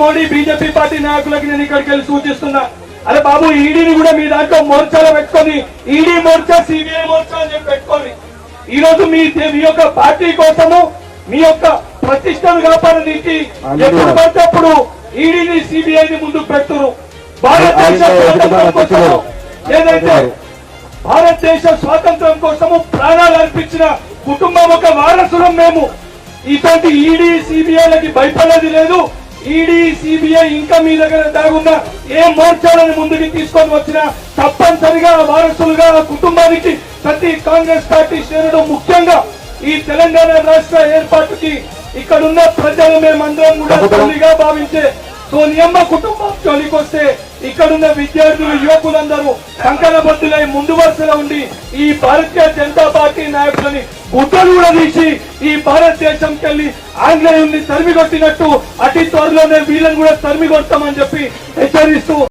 Modi BJP party నాయకులకి నేను ఇక్కడికి వెళ్ళి సూచిస్తున్నా. అరే బాబు ఈడీని కూడా మీ దాంట్లో మోర్చాలో పెట్టుకొని ఈడీ మోర్చా సిబిఐ మోర్చా అని చెప్పి పెట్టుకోండి ఈ రోజు మీ మీ యొక్క పార్టీ కోసము మీ యొక్క ప్రతిష్టను కాపాడడానికి ఎప్పుడు పడితే అప్పుడు ఈడీని సిబిఐని ముందుకు పెడుతున్నారు భారతదేశ ఏదైతే భారతదేశ స్వాతంత్రం కోసము ప్రాణాలు అర్పించిన కుటుంబం ఒక వారసులం మేము. ఇటువంటి ఈడీ సిబిఐలకి భయపడేది లేదు. ఈడీ సిబిఐ ఇంకా మీ దగ్గర దాగున్న ఏ మోర్చాలను ముందుకు తీసుకొని వచ్చినా తప్పనిసరిగా వారసులుగా కుటుంబానికి ప్రతి కాంగ్రెస్ పార్టీ శ్రేణులు ముఖ్యంగా ఈ తెలంగాణ రాష్ట్ర ఏర్పాటుకి ఇక్కడున్న ప్రజలు మేమందరం కూడా తల్లిగా భావించే సోనియమ్మ కుటుంబం జోలికి వస్తే ఇక్కడున్న విద్యార్థులు యువకులందరూ కంకణబద్దులై ముందు వరుసలో ఉండి ఈ భారతీయ జనతా పార్టీ నాయకులని గుడ్డలు కూడా తీసి ఈ భారతదేశంకి వెళ్ళి ఆంగ్లేయుల్ని తరిమి కొట్టినట్టు అతి త్వరలోనే వీళ్ళని కూడా తరిమి కొడతామని చెప్పి హెచ్చరిస్తూ